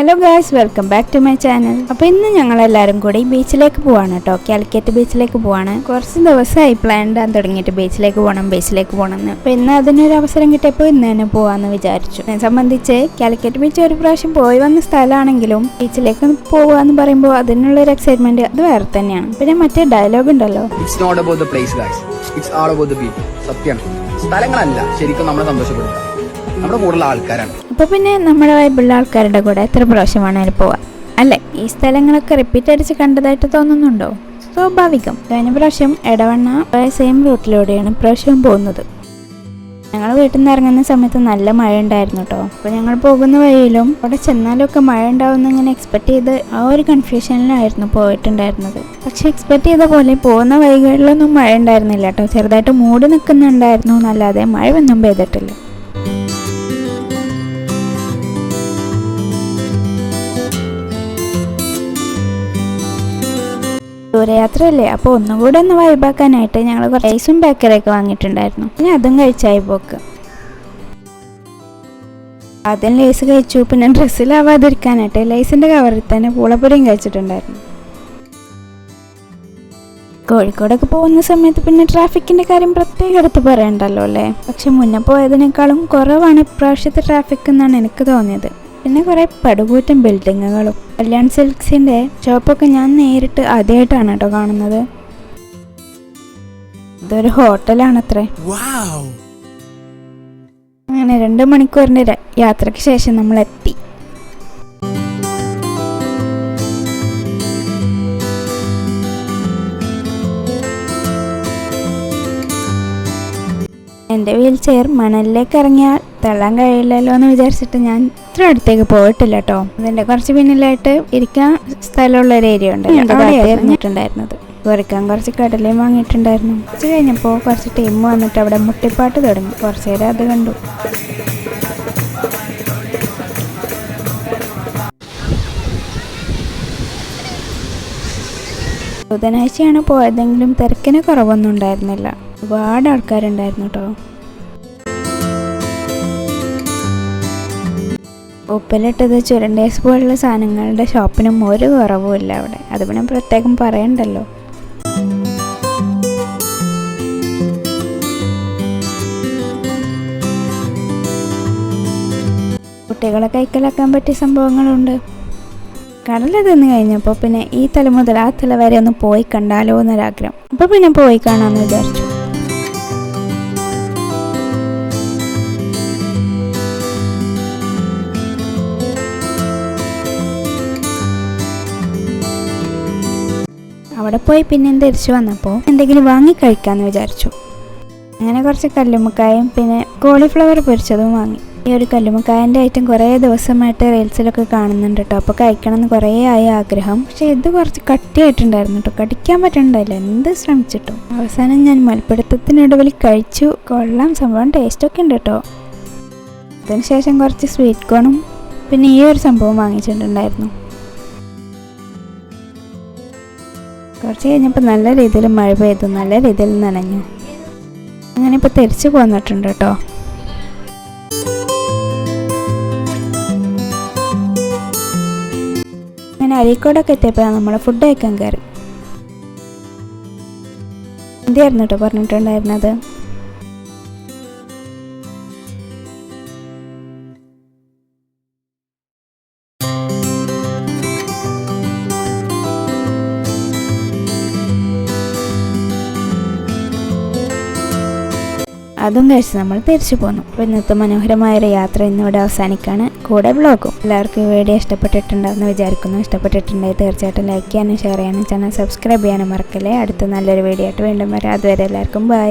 Hello guys welcome back to my channel അപ്പോൾ ഇന്ന് ഞങ്ങൾ എല്ലാവരും കൂടി ബീച്ചിലേക്ക് പോവാണ് കേട്ടോ കാലിക്കറ്റ് ബീച്ചിലേക്ക് പോവാണ്. കുറച്ച് ദിവസമായി പ്ലാൻ ഇടാൻ തുടങ്ങിയിട്ട് ബീച്ചിലേക്ക് പോകണം ബീച്ചിലേക്ക് പോകണം എന്ന്. അപ്പോൾ ഇന്ന് അതിനൊരു അവസരം കിട്ടിയപ്പോൾ ഇന്ന് തന്നെ പോവാന്ന് വിചാരിച്ചു. എന്നെ സംബന്ധിച്ച് കാലിക്കറ്റ് ബീച്ച് ഒരു പ്രാവശ്യം പോയി വന്ന സ്ഥലമാണെങ്കിലും ബീച്ചിലേക്ക് പോവാന്ന് പറയുമ്പോൾ അതിനുള്ള ഒരു എക്സൈറ്റ്മെന്റ് അത് വേറെ തന്നെയാണ്. പിന്നെ മറ്റേ ഡയലോഗ് ഉണ്ടല്ലോ. നോട്ട് സത്യം. സ്ഥലങ്ങളല്ല. ശരിക്കും നമ്മളെ സന്തോഷപ്പെടുത്തുക. നമ്മുടെ കൂടുതൽ ആൾക്കാരാണ്. അപ്പോൾ പിന്നെ നമ്മുടെ വൈബിളുള്ള ആൾക്കാരുടെ കൂടെ എത്ര പ്രാവശ്യം വേണേലും പോവാം. അല്ലേ? ഈ സ്ഥലങ്ങളൊക്കെ റിപ്പീറ്റ് അടിച്ച് കണ്ടതായിട്ട് തോന്നുന്നുണ്ടോ? സ്വാഭാവികം. കഴിഞ്ഞ പ്രാവശ്യം ഇടവണ്ണ സെയിം റൂട്ടിലൂടെയാണ് പ്രാവശ്യം പോകുന്നത്. ഞങ്ങൾ വീട്ടിൽ നിന്ന് ഇറങ്ങുന്ന സമയത്ത് നല്ല മഴ ഉണ്ടായിരുന്നു കേട്ടോ അപ്പോൾ ഞങ്ങൾ പോകുന്ന വഴിയിലും അവിടെ ചെന്നാലൊക്കെ മഴ ഉണ്ടാവുമെന്ന് ഇങ്ങനെ എക്സ്പെക്ട് ചെയ്ത് ആ ഒരു കൺഫ്യൂഷനിലായിരുന്നു പോയിട്ടുണ്ടായിരുന്നത്. പക്ഷെ എക്സ്പെക്ട് ചെയ്ത പോലെ പോകുന്ന വഴികളിലൊന്നും മഴ ഉണ്ടായിരുന്നില്ല കേട്ടോ ചെറുതായിട്ട് മൂടി നിൽക്കുന്നുണ്ടായിരുന്നു എന്നല്ലാതെ മഴ ഒന്നും പെയ്തിട്ടില്ല. ദൂരയാത്രയല്ലേ? അപ്പോൾ ഒന്നും കൂടെ ഒന്ന് വൈബാക്കാനായിട്ട് ഞങ്ങൾ കുറച്ച് ഐസും ബേക്കറിയൊക്കെ വാങ്ങിയിട്ടുണ്ടായിരുന്നു. പിന്നെ അതും കഴിച്ചായി പോക്ക്. ആദ്യം ലേസ് കഴിച്ചു പിന്നെ ഡ്രസ്സിലാവാതിരിക്കാനായിട്ട് ലേസിന്റെ കവറിൽ തന്നെ പൂളപ്പൊടിയും കഴിച്ചിട്ടുണ്ടായിരുന്നു. കോഴിക്കോടൊക്കെ പോകുന്ന സമയത്ത് പിന്നെ ട്രാഫിക്കിന്റെ കാര്യം പ്രത്യേകം എടുത്ത് പറയണ്ടല്ലോ അല്ലേ? പക്ഷെ മുന്നേ പോയതിനേക്കാളും കുറവാണ് ഇപ്രാവശ്യത്തെ ട്രാഫിക് എന്നാണ് എനിക്ക് തോന്നിയത്. പിന്നെ കുറേ പടുകൂറ്റൻ ബിൽഡിങ്ങുകളും. കല്യാൺ സിൽക്സിന്റെ ഷോപ്പൊക്കെ ഞാൻ നേരിട്ട് ആദ്യമായിട്ടാണ് കേട്ടോ കാണുന്നത്. ഇതൊരു ഹോട്ടലാണത്രേ. അങ്ങനെ രണ്ട് മണിക്കൂറിന്റെ യാത്രയ്ക്ക് ശേഷം നമ്മൾ എത്തി എന്റെ വീൽ ചെയർ മണലിലേക്ക് ഇറങ്ങിയാൽ തള്ളാൻ കഴിയില്ലല്ലോ എന്ന് വിചാരിച്ചിട്ട് ഞാൻ ഇത്ര അടുത്തേക്ക് പോയിട്ടില്ല കേട്ടോ അതിന്റെ കുറച്ച് പിന്നിലായിട്ട് ഇരിക്കാൻ സ്ഥലമുള്ള ഒരു ഏരിയ ഉണ്ട് ഇറങ്ങിയിട്ടുണ്ടായിരുന്നത് കുറിക്കാൻ കുറച്ച് കടലയും വാങ്ങിയിട്ടുണ്ടായിരുന്നു. കുറച്ച് കഴിഞ്ഞപ്പോൾ കുറച്ച് ടീം വന്നിട്ട് അവിടെ മുട്ടിപ്പാട്ട് തുടങ്ങി. കുറച്ച് നേരം അത് കണ്ടു. ബുധനാഴ്ചയാണ് പോയതെങ്കിലും തിരക്കിന് കുറവൊന്നും ഉണ്ടായിരുന്നില്ല. ഒരുപാട് ആൾക്കാരുണ്ടായിരുന്നു കേട്ടോ ഉപ്പിലിട്ടത് ചുരണ്ടേസ് പോലുള്ള സാധനങ്ങളുടെ ഷോപ്പിനും ഒരു കുറവുമില്ല അവിടെ. അത് പിന്നെ പ്രത്യേകം പറയണ്ടല്ലോ. കുട്ടികളെ കൈക്കലാക്കാൻ പറ്റിയ സംഭവങ്ങളുണ്ട്. കടല തിന്നു കഴിഞ്ഞപ്പോൾ പിന്നെ ഈ തല മുതൽ ആ തല വരെ ഒന്ന് പോയി കണ്ടാലോ എന്നൊരാഗ്രഹം അപ്പോൾ പിന്നെ പോയി കാണാമെന്ന് വിചാരിച്ചു. അവിടെ പോയി പിന്നെ തിരിച്ചു വന്നപ്പോൾ എന്തെങ്കിലും വാങ്ങി കഴിക്കാമെന്ന് വിചാരിച്ചു. അങ്ങനെ കുറച്ച് കല്ലുമ്മക്കായും പിന്നെ കോളിഫ്ലവർ പൊരിച്ചതും വാങ്ങി. ഈ ഒരു കല്ലുമ്മക്കായന്റെ ഐറ്റം കുറേ ദിവസമായിട്ട് റീൽസിലൊക്കെ കാണുന്നുണ്ട് കേട്ടോ അപ്പോൾ കഴിക്കണം എന്ന് കുറേ ആയ ആഗ്രഹം. പക്ഷേ ഇത് കുറച്ച് കട്ടിയായിട്ടുണ്ടായിരുന്നു കേട്ടോ കടിക്കാൻ പറ്റണ്ടായില്ല. എന്ത് ശ്രമിച്ചിട്ടും. അവസാനം ഞാൻ മൽപ്പിടുത്തത്തിനൊടുവിൽ കഴിച്ചു. കൊള്ളാം. സംഭവം ടേസ്റ്റൊക്കെ ഉണ്ട് കേട്ടോ അതിനുശേഷം കുറച്ച് സ്വീറ്റ് കോണും പിന്നെ ഈ ഒരു സംഭവം വാങ്ങിച്ചിട്ടുണ്ടായിരുന്നു. കുറച്ച് കഴിഞ്ഞപ്പോൾ നല്ല രീതിയിൽ മഴ പെയ്തു നല്ല രീതിയിൽ നനഞ്ഞു. അങ്ങനെ ഇപ്പോൾ തിരിച്ചു പോന്നിട്ടുണ്ട് കേട്ടോ. അങ്ങനെ അരീക്കോടൊക്കെ എത്തിയപ്പോഴാണ് നമ്മളെ ഫുഡ് കഴിക്കാൻ കയറി. എന്തായിരുന്നു കേട്ടോ പറഞ്ഞിട്ടുണ്ടായിരുന്നത്? അതും കഴിച്ച് നമ്മൾ തിരിച്ചു പോന്നു. അപ്പോൾ ഇന്നത്തെ മനോഹരമായ ഒരു യാത്ര ഇന്നിവിടെ അവസാനിക്കാണ്. കൂടെ ബ്ലോഗും എല്ലാവർക്കും വീഡിയോ ഇഷ്ടപ്പെട്ടിട്ടുണ്ടാവുമെന്ന് വിചാരിക്കുന്നു. ഇഷ്ടപ്പെട്ടിട്ടുണ്ടെങ്കിൽ തീർച്ചയായിട്ടും ലൈക്ക് ചെയ്യാനും ഷെയർ ചെയ്യാനും ചാനൽ സബ്സ്ക്രൈബ് ചെയ്യാനും മറക്കല്ലേ. അടുത്ത നല്ലൊരു വീഡിയോ ആയിട്ട് വീണ്ടും വരാം. അതുവരെ എല്ലാവർക്കും ബൈ